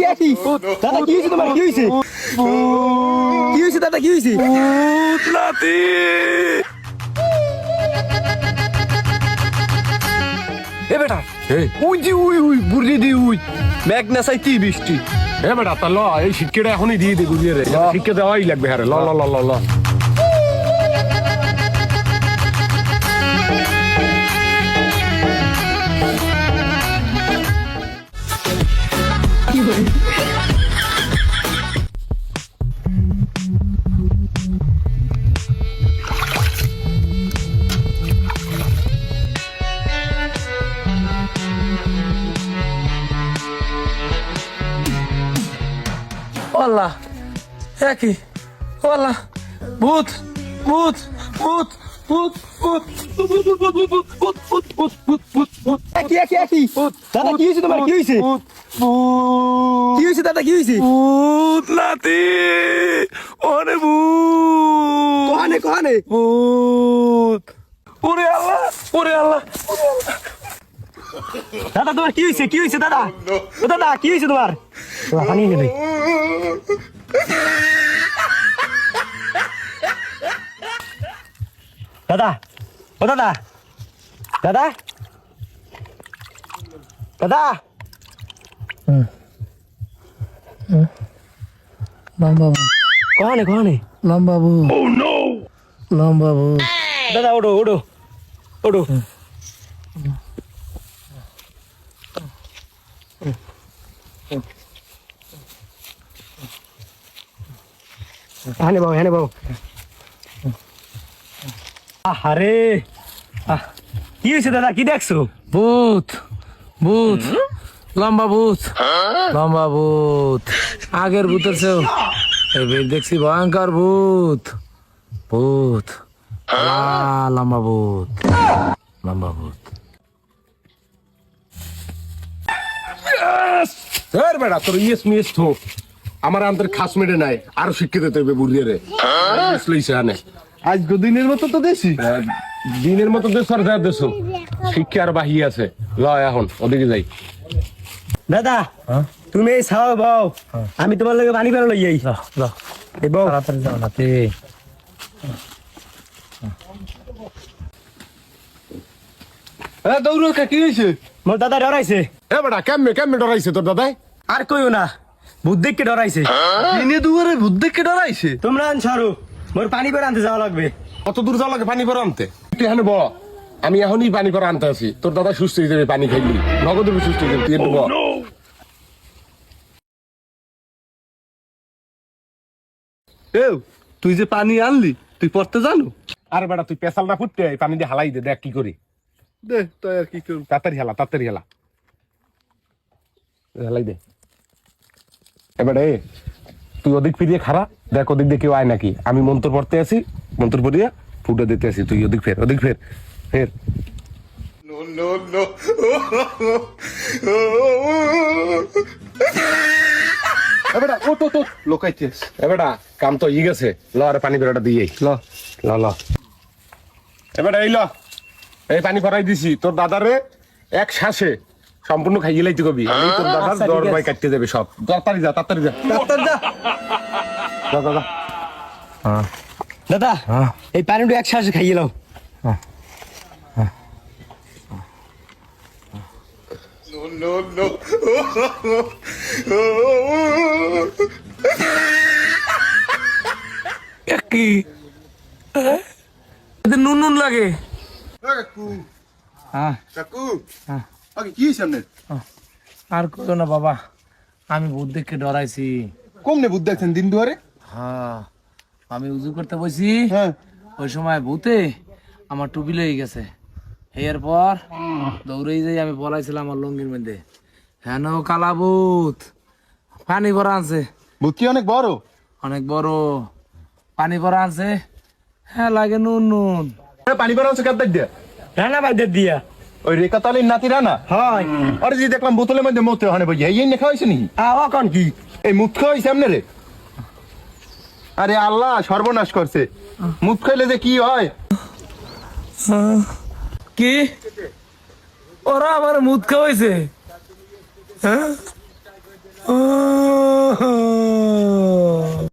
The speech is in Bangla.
কি দাদা কি হয়েছে তোমার? কি হয়েছে? কি হয়েছে দাদা কি হয়েছে? এ বেটা উই যে উই উই বুড়ি দি উই। মেঘ না চাইতি বৃষ্টি? এ বেটা তা ল এই শিক্ষাটা এখনই দিয়ে দে গুলিয়ে রে শিক্ষা দেওয়াই লাগবে হ্যাঁ। ল ল ল ল। Olá, é aqui. Olá, muito, muito, muito. দাদা কি হয়েছে তোমার? কি হয়েছে? কি হয়েছে দাদা কি হয়েছে? ভূত নাতি ওরে ভূত। কোহানে কোহানে? ভূত। ওরে আল্লাহ ওরে আল্লাহ। দাদা তোমার কি হয়েছে? কি হয়েছে দাদা? ও দাদা কি হয়েছে তোমার? দাদা ও দাদা দাদা দাদা লম্বাবু কহানে কহানে লম্বাবু লম্বাবু দাদা ওডো ওডো ওডো হ্যাঁ বাবু হ্যাঁ বাবু আরে আহ, কি হয়েছে দাদা? কি দেখছ? ভূত ভূত লম্বা ভূত। লম্বা ভূত। আগের ভূতের চেয়েও এবার দেখছি ভয়ঙ্কর ভূত। ভূত। আ, লম্বা ভূত। লম্বা ভূত। এর বেটা তোর ইয়েস মিয়েস থো। আমার আন্তর খাস মেটে নাই আরও শিক্ষিত দেবে বুড়িয়ে রে লইছে আনে আজ দিনের মতো তো দেশি? দিনের মতো দেশ সরকার দেশ শিক্ষা আর বাহি আছে। ল এখন ওদিকে যাই। দাদা তুমি এই ছাও বাও আমি তোমার লগে পানি পেল লই যাই বউ। তাড়াতাড়ি যাও নাতি। দৌড় কি হয়েছে মোর দাদা ডরাইছে। এ বেটা কেমনে কেমনে ডরাইছে তোর দাদাই? আর কইও না বুদ্ধিককে ডরাইছে। দিনে দুয়ারে ভূত দেখে ডরাইছে? তোমরা আন সরো মোর পানি করে আনতে যাওয়া লাগবে। কত দূর যাওয়া লাগে পানি ভরা আনতে? তুই এখানে ব আমি এখনই পানি ভরা আনতে আছি। তোর দাদা সুস্থ হয়ে যাবে পানি খাইলি। নগদ হবে সুস্থ হয়ে যাবে তুই একটু এও তুই যে পানি আনলি তুই পড়তে জানো? আর বেটা তুই পেশালটা ফুটতে পানি দিয়ে হালাই দে দেখ কি করি। দে তাই আর কি করব? তাড়াতাড়ি হেলা তাড়াতাড়ি হেলা। হেলাই দে। এবারে তুই ওদিক ফিরিয়ে খারা দেখ ওদিক দিয়ে কেউ আয় নাকি। আমি মন্ত্র পড়তে আছি মন্ত্র পড়িয়ে ফুটে দিতে আছি তুই ওদিক ফের ওদিক ফের ফের। এবারে ও তো তো লোকাইতেস এবারে কাম তো ই গেছে। ল আরে পানি দিয়ে ল। ল ল। এবারে এই ল। এই পানি ভরাই দিছি। তোর দাদারে এক শ্বাসে সম্পূর্ণ খাইয়ে লাইতে কবি। আমি তোর দাদার আচ্ছা, দর আছে। কাটতে যাবে সব। তাড়াতাড়ি যা তাড়াতাড়ি যা। যা যা যা, যা দাদা হ্যাঁ। এই পানিটা এক শ্বাসে খাইয়ে নাও। কি নুন নুন লাগে। কাকু। হ্যাঁ। কাকু। হ্যাঁ। আগে কি হয়েছে আর করো না বাবা আমি ভূত দেখে ডরাইছি। কমনে বুদ্ধ দেখছেন দিন দুয়ারে? হ্যাঁ আমি উজু করতে বসি হ্যাঁ। ওই সময় ভূতে আমার টুপি লয়ে গেছে। এরপর দৌড়েই যাই আমি বলাইছিলাম আমার লঙ্গির মধ্যে হ্যাঁ কালা ভূত পানি ভরা আছে ভূত কি অনেক বড়? অনেক বড়। পানি ভরা আছে হ্যাঁ লাগে নুন নুন। পানি ভরা আছে কাদ্দার দিয়ে? রানা বাইদের দিয়া। ওই রেখা তালির নাতি রানা? হয়। আরে যে দেখলাম বোতলের মধ্যে মতে হয় বই এই নেখা হয়েছে নাকি? আওয়া কি? এই মুখ খাওয়া হয়েছে আপনারে আরে আল্লাহ সর্বনাশ করছে। মুখ খাইলে যে কি হয়? কি? ওরা আমার মুদ খাওয়াইছে? হ্যাঁ? ও